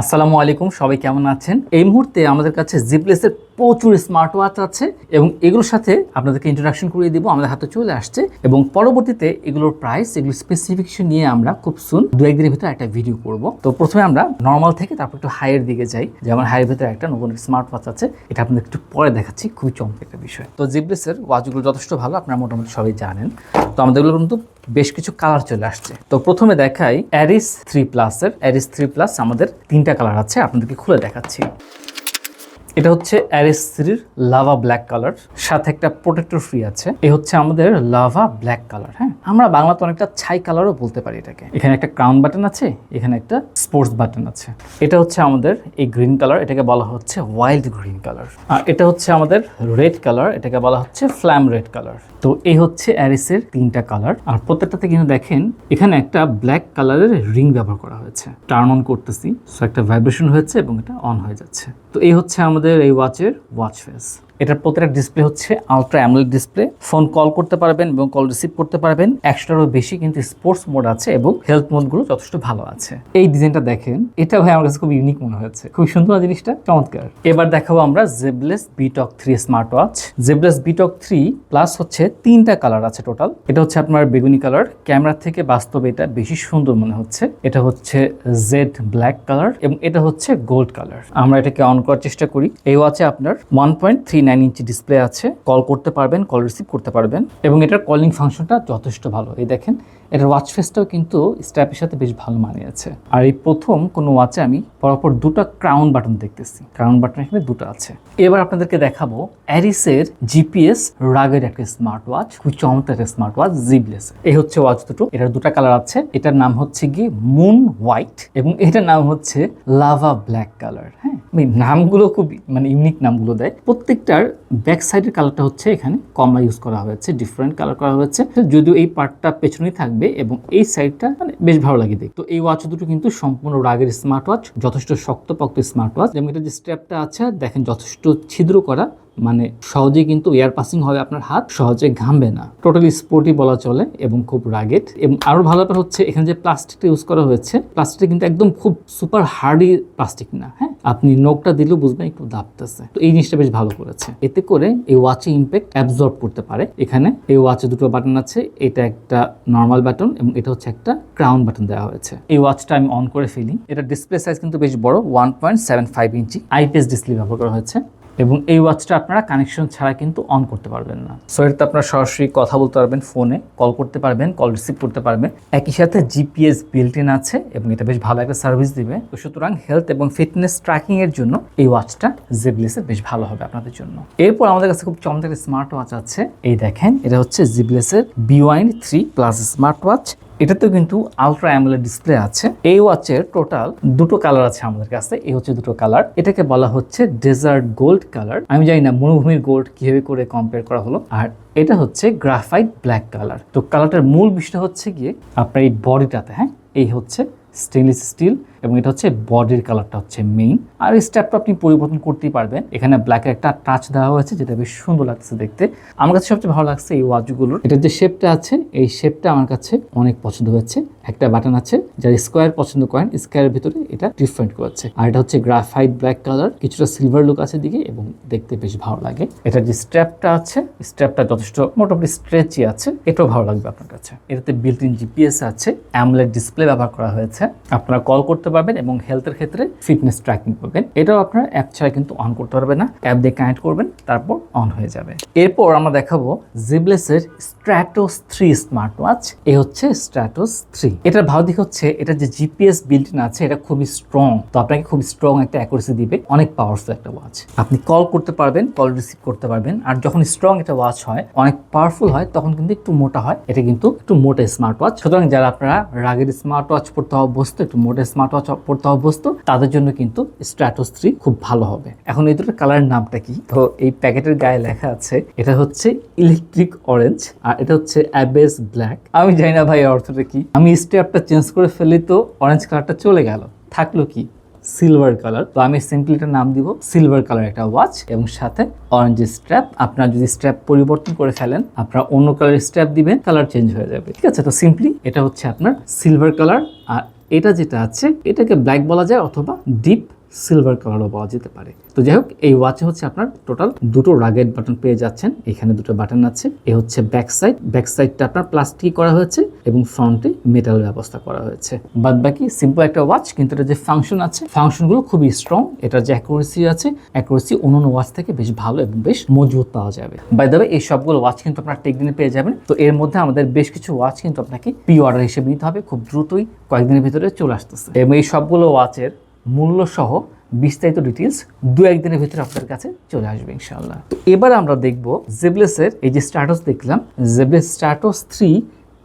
আসসালামু আলাইকুম সবাই কেমন আছেন? এই মুহূর্তে আমাদের কাছে জিপলেসের প্রচুর স্মার্ট ওয়াচ আছে এবং এগুলোর সাথে আপনাদেরকে ইন্ট্রোডাকশন করিয়ে দিব, আমাদের হাতে চলে আসছে এবং পরবর্তীতে এগুলোর প্রাইস এগুলোর স্পেসিফিকেশন নিয়ে আমরা খুব সুন দু একদিনের ভিতরে একটা ভিডিও করব। তো প্রথমে আমরা নর্মাল থেকে তারপর একটু হাইয়ের দিকে যাই যেমন হাইয়ের ভিতরে একটা নতুন স্মার্ট ওয়াচ আছে, এটা আপনাদের একটু পরে দেখাচ্ছি, খুবই চমৎকার একটা বিষয়। তো জিপলেসের ওয়াচগুলো যথেষ্ট ভালো, আপনারা মোটামুটি সবাই জানেন। তো আমাদের এগুলো কিন্তু বেশ কিছু কালার চলে আসছে। তো প্রথমে দেখাই অ্যারিস থ্রি প্লাসের অ্যারিস থ্রি প্লাস আমাদের তিনটা কালার আছে, আপনাদেরকে খুলে দেখাচ্ছি। এটা হচ্ছে অ্যারিস থ্রির লাভা ব্ল্যাক কালার, সাথে একটা প্রোটেক্টর ফ্রি আছে। এ হচ্ছে আমাদের লাভা ব্ল্যাক কালার হ্যাঁ? আমরা বাংলাতে অনেকটা ছাই কালারও বলতে পারি এটাকে। এখানে একটা ক্রাউন বাটন আছে, এখানে একটা স্পোর্টস বাটন আছে। এটা হচ্ছে আমাদের এই গ্রিন কালার, এটাকে বলা হচ্ছে ওয়াইল্ড গ্রিন কালার। আর এটা হচ্ছে আমাদের রেড কালার, এটাকে বলা হচ্ছে ফ্ল্যাম রেড কালার। তো এই হচ্ছে অ্যারিসের তিনটা কালার। আর প্রত্যেকটাতে কিন্তু দেখেন, এখানে একটা ব্ল্যাক কালারের রিং ব্যবহার করা হয়েছে। টার্ন অন করতেছি, সো একটা ভাইব্রেশন হয়েছে এবং এটা অন হয়ে যাচ্ছে। তো এই হচ্ছে আমাদের এই ওয়াচের ওয়াচ ফেস এটার প্রত্যেকটা ডিসপ্লে হচ্ছে ultra AMOLED display phone call করতে পারবেন এবং কল রিসিভ করতে পারবেন। একশোটারও বেশি কিন্তু স্পোর্টস মোড আছে এবং হেলথ মোডগুলো যথেষ্ট ভালো আছে। এই ডিজাইনটা দেখেন, এটা ভাই আমার কাছে খুব ইউনিক মনে হয়েছে। খুব সুন্দর জিনিসটা, চমৎকার। এবার দেখাবো আমরা Zeblaze Btalk three smart watch Zeblaze Btalk three plus হচ্ছে তিনটা কালার আছে টোটাল এটা হচ্ছে আপনার বেগুনি কালার ক্যামেরা থেকে বাস্তবে এটা বেশি সুন্দর মনে হচ্ছে। এটা হচ্ছে জেড ব্ল্যাক কালার এবং এটা হচ্ছে গোল্ড কালার আমরা এটাকে অন করার চেষ্টা করি। এই ওয়াচে আপনার one point three nine inch display আছে কল করতে পারবেন কল রিসিভ করতে পারবেন এবং এটার কলিং ফাংশনটা যথেষ্ট ভালো। এই দেখেন, এটার ওয়াচ ফেসটাও কিন্তু স্ট্র্যাপের সাথে বেশ ভালো মানিয়েছে আর এই প্রথম কোনো ওয়াচে আমি পরপর দুটো ক্রাউন বাটন দেখতেছি। ক্রাউন বাটন এখানে দুটো আছে। এবার আপনাদেরকে দেখাবো অ্যারিসের জিপিএস রাগের একটা স্মার্ট ওয়াচ খুব চমৎকার স্মার্ট ওয়াচ জিবলেস এই হচ্ছে ওয়াচ দুটো, এটার দুটো কালার আছে। এটার নাম হচ্ছে গিয়ে মুন হোয়াইট এবং এটার নাম হচ্ছে লাভা ব্ল্যাক কালার হ্যাঁ? নামগুলো খুব মানে ইউনিক নামগুলো দেয়। প্রত্যেকটার ব্যাক সাইডের কালারটা হচ্ছে এখানে কমলা ইউজ করা হয়েছে ডিফারেন্ট কালার করা হয়েছে। যদিও এই পার্টটা পেছনেই থাকবে এবং এই সাইডটা মানে বেশ ভালো লাগে দেখতে। তো এই ওয়াচ দুটো কিন্তু সম্পূর্ণ রাগের স্মার্ট ওয়াচ যথেষ্ট শক্তপক্ত স্মার্ট ওয়াচ এবং এটা যে স্ট্র্যাপটা আছে, দেখেন যথেষ্ট ছিদ্র করা। মানে সহজেই কিন্তু এয়ার পাসিং হবে আপনার হাত, সহজে ঘামবে না। টোটালি স্পোর্টি বলা চলে এবং খুব রাগেট এবং আরও ভালো ব্যাপার হচ্ছে, এখানে যে প্লাস্টিকটা ইউজ করা হয়েছে প্লাস্টিকটা কিন্তু একদম খুব সুপার হার্ডি প্লাস্টিক না হ্যাঁ? আপনি নখটা দিলেও বুঝবেন একটু দাপতেছে। তো এই জিনিসটা বেশ ভালো করেছে। এতে করে এই ওয়াচে ইম্প্যাক্ট অ্যাবজর্ব করতে পারে। এখানে এই ওয়াচে দুটো বাটন আছে, এটা একটা নর্মাল বাটন এবং এটা হচ্ছে একটা ক্রাউন বাটন দেওয়া হয়েছে। এই ওয়াচটা আমি অন করে ফেলি। এটা ডিসপ্লে সাইজ কিন্তু বেশ বড় one point seven five inch IPS display ব্যবহার করা হয়েছে। এবং এই ওয়াচটা আপনারা কানেকশন ছাড়া কিন্তু অন করতে পারবেন না। সো এটাতে আপনারা সরাসরি কথা বলতে পারবেন ফোনে কল করতে পারবেন কল রিসিভ করতে পারবেন। একই সাথে জিপিএস বিল্ট ইন আছে এবং এটা বেশ ভালো একটা সার্ভিস দিবে। তো সুতরাং হেলথ এবং ফিটনেস ট্র্যাকিং এর জন্য এই ওয়াচটা জিবলেসের বেশ ভালো হবে আপনাদের জন্য। এরপর আমাদের কাছে খুব চমৎকার স্মার্ট ওয়াচ আছে। এই দেখেন, এটা হচ্ছে জিবলেসের বিওয়াইন থ্রি প্লাস স্মার্ট ওয়াচ এটাতেও কিন্তু আলট্রা অ্যামোলেড ডিসপ্লে আছে। এই ওয়াচের টোটাল দুটো কালার আছে আমাদের কাছে। এই হচ্ছে দুটো কালার এটাকে বলা হচ্ছে ডেজার্ট গোল্ড কালার আমি জানি না মরুভূমির গোল্ড কীভাবে করে কম্পেয়ার করা হলো। আর এটা হচ্ছে গ্রাফাইট ব্ল্যাক কালার তো কালারটার মূল বিষয়টা হচ্ছে গিয়ে আপনার এই বডিটাতে হ্যাঁ? এই হচ্ছে স্টেনলেস স্টিল এবং এটা হচ্ছে বডির কালারটা হচ্ছে মেইন আর এই স্ট্যাপটা আপনি পরিবর্তন করতেই পারবেন। এখানে ব্ল্যাকের একটা টাচ দেওয়া হয়েছে, যেটা বেশ সুন্দর লাগছে দেখতে। আমার কাছে সবচেয়ে ভালো লাগছে এই ওয়াচগুলোর। এটার যে শেপটা আছে, এই শেপটা আমার কাছে অনেক পছন্দ হয়েছে। একটা বাটন আছে, যারা স্কোয়ার পছন্দ করেন স্কোয়ারের ভিতরে এটা ডিফারেন্ট করেছে। আর এটা হচ্ছে গ্রাফাইট ব্ল্যাক কালার কিছুটা সিলভার লুক আছে দিকে এবং দেখতে বেশ ভালো লাগে। এটার যে স্ট্র্যাপটা আছে স্ট্র্যাপটা যথেষ্ট মোটামুটি স্ট্রেচি আছে, এটাও ভালো লাগবে আপনার কাছে। এটাতে বিল্ট ইন জিপিএস আছে অ্যামলেট ডিসপ্লে ব্যবহার করা হয়েছে। আপনারা কল করতে পারবেন এবং হেলথের ক্ষেত্রে ফিটনেস ট্র্যাকিং করবেন। এটাও আপনার অ্যাপ ছাড়া কিন্তু অন করতে পারবেন না। অ্যাপ দিয়ে কানেক্ট করবেন, তারপর অন হয়ে যাবে। এরপর আমরা দেখাবো জিবলেসের স্ট্র্যাটোস থ্রি স্মার্ট ওয়াচ এ হচ্ছে স্ট্র্যাটোস থ্রি এটার ভালো দিক হচ্ছে এটা যে জিপিএস বিল্ট ইন আছে, এটা খুবই স্ট্রং তো আপনাকে খুব স্ট্রং একটা অ্যাকুরেসি দিবে। অনেক পাওয়ারফুল একটা ওয়াচ আপনি কল করতে পারবেন কল রিসিভ করতে পারবেন। আর যখন স্ট্রং একটা ওয়াচ হয়, অনেক পাওয়ারফুল হয়, তখন কিন্তু একটু মোটা হয়। এটা কিন্তু একটু মোটা স্মার্ট ওয়াচ সুতরাং যারা আপনারা রাগের স্মার্ট ওয়াচ পড়তে অভ্যস্ত, একটু মোটা স্মার্ট ওয়াচ পড়তে অভ্যস্ত, তাদের জন্য কিন্তু স্ট্র্যাটোস থ্রি খুব ভালো হবে। এখন এই দুটো কালারের নামটা কি? তো এই প্যাকেটের গায়ে লেখা আছে, এটা হচ্ছে ইলেকট্রিক অরেঞ্জ আর এটা হচ্ছে অ্যাবেস ব্ল্যাক আমি জানি না ভাই অর্থটা কি। আমি স্ট্র্যাপটা চেঞ্জ করে ফেলি তো অরেঞ্জ কালারটা চলে গেল। থাকল কি? সিলভার কালার তো আমি সিম্পলি এটার নাম দিব সিলভার কালার একটা ওয়াচ এবং সাথে অরেঞ্জ স্ট্র্যাপ আপনার যদি স্ট্র্যাপ পরিবর্তন করে ফেলেন, আপনার অন্য কালারের স্ট্র্যাপ দিবেন কালার চেঞ্জ হয়ে যাবে। ঠিক আছে? তো সিম্পলি এটা হচ্ছে আপনার সিলভার কালার আর এটা যেটা আছে এটাকে ব্ল্যাক বলা যায় অথবা ডিপ সিলভার কালারও পাওয়া যেতে পারে। তো যাই হোক এই ওয়াচে হচ্ছে আপনার টোটাল দুটো রাগেট বাটন পেয়ে যাচ্ছেন। এখানে দুটো বাটন আছে। এ হচ্ছে ব্যাক সাইড ব্যাক সাইডটা আপনার প্লাস্টিক করা হয়েছে এবং ফ্রন্টে মেটাল ব্যবস্থা করা হয়েছে। বাদ বাকি সিম্পল একটা ওয়াচ কিন্তু এটা যে ফাংশন আছে ফাংশনগুলো খুবই স্ট্রং এটার যে অ্যাকুরেসি আছে অ্যাকুরেসি অন্যান্য ওয়াচ থেকে বেশ ভালো এবং বেশ মজবুত পাওয়া যাবে। বাই দ্য এই সবগুলো ওয়াচ কিন্তু আপনার টেকদিনে পেয়ে যাবেন। তো এর মধ্যে আমাদের বেশ কিছু ওয়াচ কিন্তু আপনাকে প্রি অর্ডার হিসেবে নিতে হবে। খুব দ্রুতই কয়েকদিনের ভিতরে চলে আসতেছে। এবং এই সবগুলো ওয়াচের মূল্য সহ বিস্তারিত ডিটেলস দু একদিনের ভিতরে আপনার কাছে চলে আসবে ইনশাল্লাহ তো এবার আমরা দেখব জেবলেসের এই যে স্ট্যাটাস দেখলাম Zeblaze status three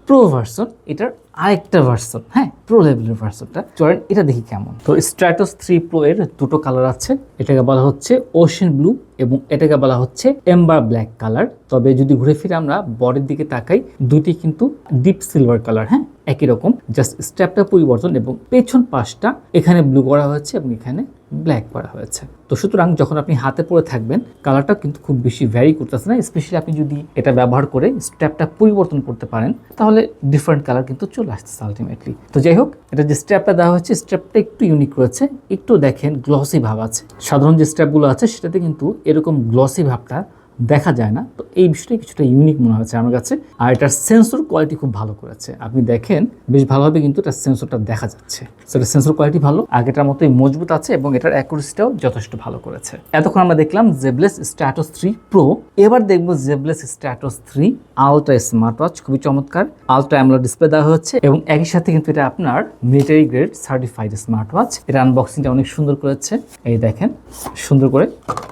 pro version এটার আরেকটা ভার্সন হ্যাঁ প্রো লেভেলের ভার্সনটা চলেন, এটা দেখি কেমন। তো স্ট্র্যাটোস থ্রি প্রো এর দুটো কালার আছে, এটাকে বলা হচ্ছে ওশেন ব্লু এবং এটাকে বলা হচ্ছে এম্বার ব্ল্যাক কালার তবে যদি ঘুরে ফিরে আমরা বডির দিকে তাকাই, দুটি কিন্তু ডিপ সিলভার কালার হ্যাঁ? একই রকম জাস্ট স্ট্র্যাপটা পরিবর্তন এবং পেছন পাশটা এখানে ব্লু করা হয়েছে এবং এখানে ব্ল্যাক করা হয়েছে। তো সুতরাং যখন আপনি হাতে পরে থাকবেন কালারটা কিন্তু খুব বেশি ভ্যারি করতেছে না স্পেশালি আপনি যদি এটা ব্যবহার করে স্ট্র্যাপটা পরিবর্তন করতে পারেন, তাহলে ডিফারেন্ট কালার কিন্তু চলে আসতেছে আলটিমেটলি তো যাই হোক, এটা যে স্ট্র্যাপটা দেওয়া হচ্ছে স্ট্র্যাপটা একটু ইউনিক রয়েছে, একটু দেখেন গ্লসি ভাব আছে। সাধারণ যে স্ট্র্যাপগুলো আছে, সেটাতে কিন্তু এরকম গ্লসি ভাবটা দেখা যায় না। তো এই বিষয়টা কিছুটা ইউনিক মনে হচ্ছে আমার কাছে। আর এটার সেন্সর কোয়ালিটি খুব ভালো করেছে। আপনি দেখেন, বেশ ভালোভাবে কিন্তু এটার সেন্সরটা দেখা যাচ্ছে। সেটা সেন্সর কোয়ালিটি ভালো আগেটার মতোই মজবুত আছে এবং এটার অ্যাকুরেসিটাও যথেষ্ট ভালো করেছে। এতক্ষণ আমরা দেখলাম জেবলেস স্ট্যাটাস থ্রি প্রো এবার দেখব Zeblaze status three ultra smart watch খুবই চমৎকার। আলট্রা অ্যামোলেড ডিসপ্লে দেওয়া হচ্ছে এবং একই সাথে কিন্তু এটা আপনার military grade certified smart watch এটা আনবক্সিংটা অনেক সুন্দর করেছে। এই দেখেন, সুন্দর করে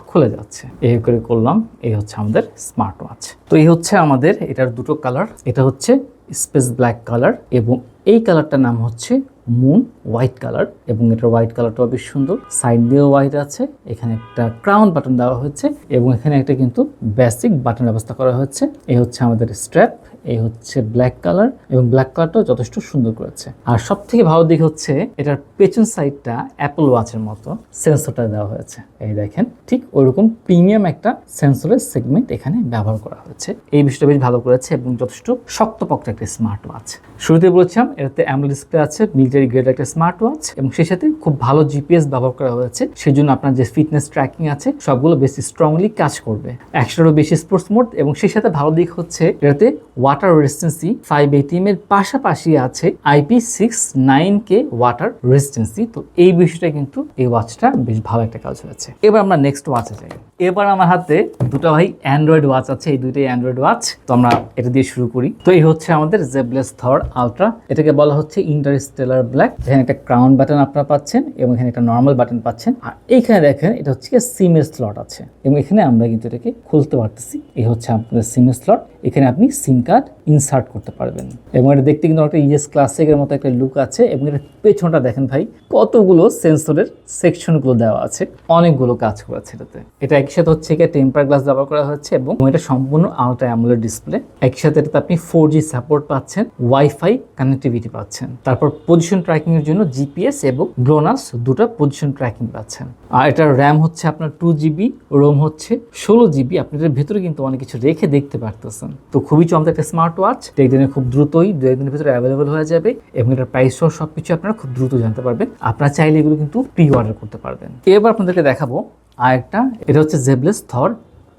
খুলে যাচ্ছে। এই করে করলাম এই হচ্ছে আমাদের স্মার্ট ওয়াচ তো এই হচ্ছে আমাদের এটার দুটো কালার এটা হচ্ছে স্পেস ব্ল্যাক কালার এবং এই কালারটার নাম হচ্ছে মুন হোয়াইট কালার এবং এটার হোয়াইট কালারটাও বেশ সুন্দর। সাইড দিয়েও হোয়াইট আছে, এখানে একটা ক্রাউন বাটন দেওয়া হয়েছে এবং এখানে একটা কিন্তু বেসিক বাটন ব্যবস্থা করা হয়েছে। এই হচ্ছে আমাদের স্ট্র্যাপ, এই হচ্ছে ব্ল্যাক কালার এবং ব্ল্যাক কালারটাও যথেষ্ট সুন্দর করেছে। আর সব থেকে ভালো দিক হচ্ছে এটার পেছন সাইডটা অ্যাপল ওয়াচের মতো সেন্সরটা দেওয়া হয়েছে। এই দেখেন, ঠিক ওইরকম প্রিমিয়াম একটা সেন্সরের সেগমেন্ট এখানে ব্যবহার করা হয়েছে। এই বিষয়টা বেশ ভালো করেছে এবং যথেষ্ট শক্তপক্ত একটা স্মার্ট ওয়াচ। শুরুতে বলেছিলাম, এটাতে অ্যামোলেড ডিসপ্লে আছে মিলিটারি গ্রেড একটা স্মার্ট ওয়াচ এবং সেই সাথে খুব ভালো জিপিএস ব্যবহার করা হয়েছে। সেই জন্য আপনার যে ফিটনেস ট্র্যাকিং আছে, সবগুলো বেশি স্ট্রংলি কাজ করবে। একশোটারও বেশি স্পোর্টস মোড এবং সেই সাথে ভালো দিক হচ্ছে, এটাতে ওয়াটার রেজিস্টেন্সি ফাইভ এইটিএম এর পাশাপাশি আছে IP six nine K water resistancy তো এই বিষয়টা কিন্তু এই ওয়াচটা বেশ ভালো একটা কাজ হয়েছে। এবার আমরা নেক্সট ওয়াচে যাই। এবার আমার হাতে দুটো ভাই অ্যান্ড্রয়েড ওয়াচ আছে, এই দুইটাই অ্যান্ড্রয়েড ওয়াচ তো আমরা এটা দিয়ে শুরু করি। তো এই হচ্ছে আমাদের জেবলেস থর আলট্রা এটাকে বলা হচ্ছে ইন্টারস্টেলার ব্ল্যাক এখানে একটা ক্রাউন বাটন আপনারা পাচ্ছেন এবং এখানে একটা নর্মাল বাটন পাচ্ছেন। আর এইখানে দেখেন, এটা হচ্ছে সিমের স্লট আছে। এবং এখানে আমরা কিন্তু এটাকে খুলতে পারতেছি। এই হচ্ছে আপনাদের সিমের স্লট এখানে আপনি সিম কার্ড ইনসার্ট করতে পারবেন। এবং এটা দেখতে কিন্তু একটা ইএস ক্লাসিকের মতো একটা লুক আছে এবং এর পেছনটা দেখেন ভাই, কতগুলো সেন্সরের সেকশনগুলো দেওয়া আছে। অনেকগুলো কাজ করেছে এটাতে। এটা একই সাথে হচ্ছে গিয়ে টেম্পার গ্লাস ব্যবহার করা হচ্ছে এবং এটা সম্পূর্ণ আলট্রা অ্যামোলেড ডিসপ্লে একই সাথে এটাতে আপনি ফোর জি সাপোর্ট পাচ্ছেন ওয়াইফাই কানেক্টিভিটি পাচ্ছেন। তারপর পজিশন ট্র্যাকিং এর জন্য জিপিএস এবং গ্লোনাস দুটো পজিশন ট্র্যাকিং পাচ্ছেন। আর এটার র্যাম হচ্ছে আপনার টু জিবি রোম হচ্ছে ষোলো জিবি আপনি এটার ভেতরে কিন্তু অনেক কিছু রেখে দেখতে পারতেছেন। তো খুবই চমৎকার একটা স্মার্ট ওয়াচ একদিনে খুব দ্রুতই দু একদিনের ভিতরে অ্যাভেলেবল হয়ে যাবে এবং এটার প্রাইস সব কিছু আপনারা খুব দ্রুত জানতে পারবেন। আপনারা চাইলে এগুলো কিন্তু প্রি অর্ডার করতে পারবেন। এবার আপনাদেরকে দেখাবো আর একটা এটা হচ্ছে Zeblaze Thor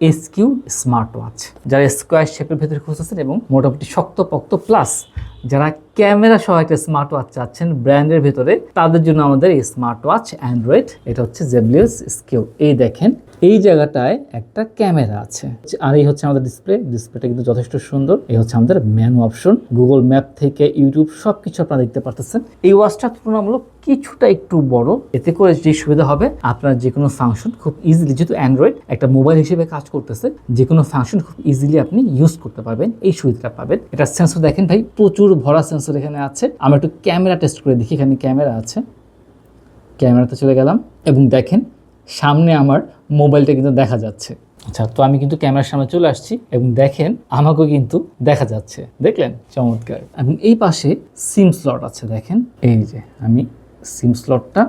SQ smart watch যারা স্কোয়ার শেপের ভেতরে খুঁজতেছেন এবং মোটামুটি শক্ত শক্তপোক্ত প্লাস যারা ক্যামেরা সহ একটা স্মার্ট ওয়াচ চাচ্ছেন ব্র্যান্ডের ভেতরে, তাদের জন্য আমাদের এই স্মার্ট ওয়াচ অ্যান্ড্রয়েড এটা হচ্ছে জেবলিউস স্কিউ এই দেখেন, এই জায়গাটায় একটা ক্যামেরা আছে। আর এই হচ্ছে আমাদের ডিসপ্লে ডিসপ্লেটা কিন্তু যথেষ্ট সুন্দর। এই হচ্ছে আমাদের মেনু অপশন গুগল ম্যাপ থেকে ইউটিউব সব কিছু আপনারা দেখতে পারতেছেন। এই ওয়াচটা তুলনামূলক কিছুটা একটু বড়। এতে করে যে সুবিধা হবে, আপনার যে কোনো ফাংশন খুব ইজিলি যেহেতু অ্যান্ড্রয়েড একটা মোবাইল হিসেবে কাজ করতেছে যে কোনো ফাংশন খুব ইজিলি আপনি ইউজ করতে পারবেন, এই সুবিধাটা পাবেন। এটা সেন্সর দেখেন ভাই, প্রচুর ভরা সেন্সর এখানে আছে। আমরা একটু ক্যামেরা টেস্ট করে দেখি এখানে ক্যামেরা আছে। ক্যামেরাতে চলে গেলাম এবং দেখেন সামনে আমার মোবাইলটা কিন্তু দেখা যাচ্ছে। আচ্ছা তো আমি কিন্তু ক্যামেরার সামনে চলে আসছি এবং দেখেন আমাকেও কিন্তু দেখা যাচ্ছে। দেখলেন? চমৎকার। এবং এই পাশে সিম স্লট আছে দেখেন। এই যে আমি সিম স্লটটা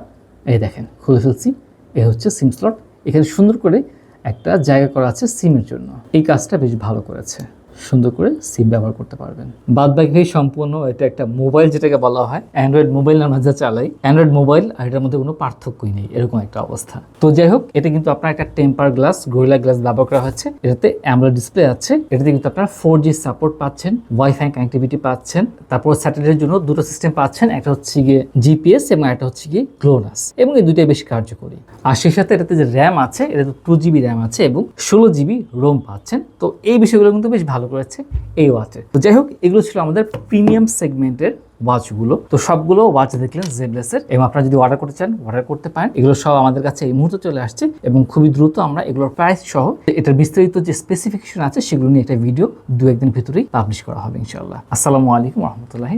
এই দেখেন খুলে ফেলছি। এই হচ্ছে সিম স্লট এখানে সুন্দর করে একটা জায়গা করা আছে সিমের জন্য। এই কাজটা বেশ ভালো করেছে। সুন্দর করে সিম ব্যবহার করতে পারবেন। বাদ বাকি সম্পূর্ণ এটা একটা মোবাইল যেটাকে বলা হয় অ্যান্ড্রয়েড মোবাইল আমরা যা চালাই অ্যান্ড্রয়েড মোবাইল আর এটার মধ্যে কোনো পার্থক্যই নেই, এরকম একটা অবস্থা। তো যাই হোক, এটা কিন্তু আপনার একটা টেম্পার গ্লাস গোরিলা গ্লাস ব্যবহার করা হচ্ছে। এটাতে অ্যামোলেড ডিসপ্লে আছে। এটাতে কিন্তু আপনার ফোর জি সাপোর্ট পাচ্ছেন ওয়াইফাই কানেক্টিভিটি পাচ্ছেন, তারপর স্যাটেলাইটের জন্য দুটো সিস্টেম পাচ্ছেন, একটা হচ্ছে গিয়ে জিপিএস এবং একটা হচ্ছে গিয়ে গ্লোনাস এবং এই দুইটাই বেশি কার্যকরী। আর সেই সাথে এটাতে যে র্যাম আছে, এটাতে টু জিবি র্যাম আছে এবং ষোলো জিবি রোম পাচ্ছেন। তো এই বিষয়গুলো কিন্তু বেশ ভালো করেছে এই ওয়াচে। তো যাই হোক, এগুলো ছিল আমাদের প্রিমিয়াম সেগমেন্টের ওয়াচগুলো। তো সবগুলো ওয়াচ দেখলেন জেবলেসের এবং আপনারা যদি অর্ডার করতে চান অর্ডার করতে পারেন। এগুলো সব আমাদের কাছে এই মুহূর্তে চলে আসছে এবং খুবই দ্রুত আমরা এগুলোর প্রাইস সহ এটার বিস্তারিত যে স্পেসিফিকেশন আছে, সেগুলো নিয়ে একটা ভিডিও দু একদিন ভিতরেই পাবলিশ করা হবে ইনশাল্লাহ আসসালামু আলাইকুম রহমতুল্লাহি